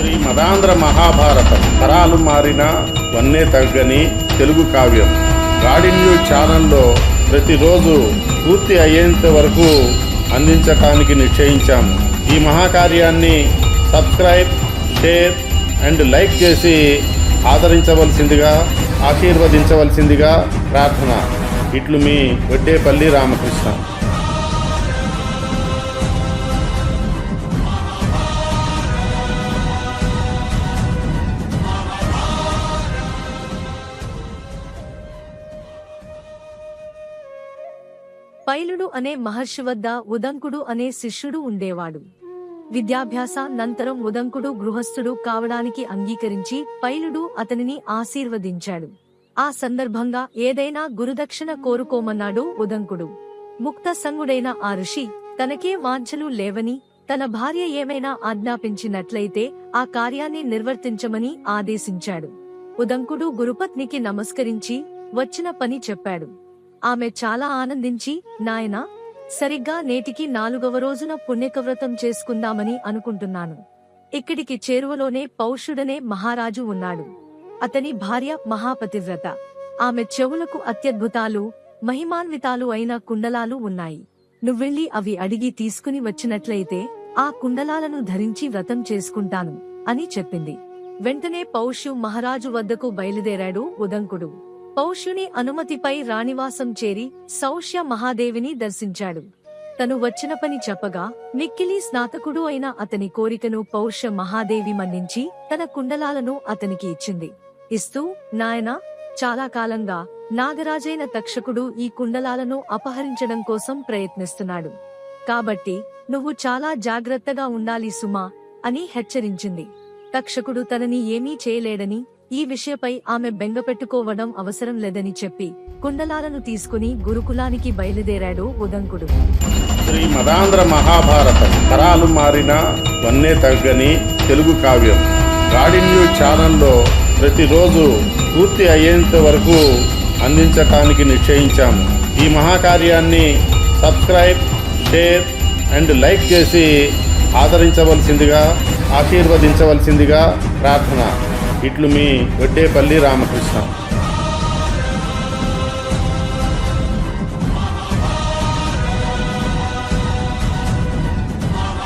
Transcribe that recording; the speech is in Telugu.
శ్రీ మదాంధ్ర మహాభారతం. తరాలు మారిన వన్నే తగ్గని తెలుగు కావ్యం. గాడి న్యూస్ ఛానల్లో ప్రతిరోజు పూర్తి అయ్యేంత వరకు అందించటానికి నిశ్చయించాము ఈ మహాకార్యాన్ని సబ్స్క్రైబ్ షేర్ అండ్ లైక్ చేసి ఆదరించవలసిందిగా ఆశీర్వదించవలసిందిగా ప్రార్థన. ఇట్లు మీ వడ్డేపల్లి రామకృష్ణ. పైలుడు అనే మహర్షి వద్ద ఉదంకుడు అనే శిష్యుడు ఉండేవాడు. విద్యాభ్యాస నంతరం ఉదంకుడు గృహస్థుడు కావడానికి అంగీకరించి పైలుడు అతనిని ఆశీర్వదించాడు. ఆ సందర్భంగా ఏదైనా గురుదక్షిణ కోరుకోమన్నాడు ఉదంకుడు. ముక్త సంగుడైన ఆ ఋషి తనకే వాంఛలు లేవని తన భార్య ఏమైనా ఆజ్ఞాపించినట్లయితే ఆ కార్యాన్ని నిర్వర్తించమని ఆదేశించాడు. ఉదంకుడు గురుపత్నికి నమస్కరించి వచ్చిన పని చెప్పాడు. ఆమె చాలా ఆనందించి నాయనా సరిగ్గా నేటికి నాలుగవ రోజున పుణ్యకవ్రతం చేసుకుందామని అనుకుంటున్నాను. ఇక్కడికి చేరువలోనే పౌషుడనే మహారాజు ఉన్నాడు. అతని భార్య మహాపతివ్రత. ఆమె చెవులకు అత్యద్భుతాలు మహిమాన్వితాలు అయిన కుండలాలు ఉన్నాయి. నువ్వెళ్ళి అవి అడిగి తీసుకుని వచ్చినట్లయితే ఆ కుండలాలను ధరించి వ్రతం చేసుకుంటాను అని చెప్పింది. వెంటనే పౌష్యు మహారాజు వద్దకు బయలుదేరాడు ఉదంకుడు. పౌష్యుని అనుమతిపై రాణివాసం చేరి సౌష్య మహాదేవిని దర్శించాడు. తను వచ్చిన పని చెప్పగా మిక్కిలి స్నాతకుడు అయిన అతని కోరికను పౌష్య మహాదేవి మన్నించి తన కుండలాలను అతనికి ఇచ్చింది. ఇస్తూ నాయనా చాలా కాలంగా నాగరాజైన తక్షకుడు ఈ కుండలాలను అపహరించడం కోసం ప్రయత్నిస్తున్నాడు. కాబట్టి నువ్వు చాలా జాగ్రత్తగా ఉండాలి సుమా అని హెచ్చరించింది. తక్షకుడు తనని ఏమీ చేయలేడని ఈ విషయపై ఆమె బెంగపెట్టుకోవడం అవసరం లేదని చెప్పి కుండలాలను తీసుకుని గురుకులానికి బయలుదేరాడు ఉదంకుడు. శ్రీ మదాంధ్ర మహాభారతం తరాలు మారిన వన్నే తగ్గని తెలుగు కావ్యం. గాడి న్యూస్ ఛానల్లో ప్రతిరోజు పూర్తి అయ్యేంత వరకు అందించటానికి నిశ్చయించాము ఈ మహాకార్యాన్ని సబ్స్క్రైబ్ షేర్ అండ్ లైక్ చేసి ఆదరించవలసిందిగా ఆశీర్వదించవలసిందిగా ప్రార్థన. ఇట్లు మీ వడ్డేపల్లి రామకృష్ణ.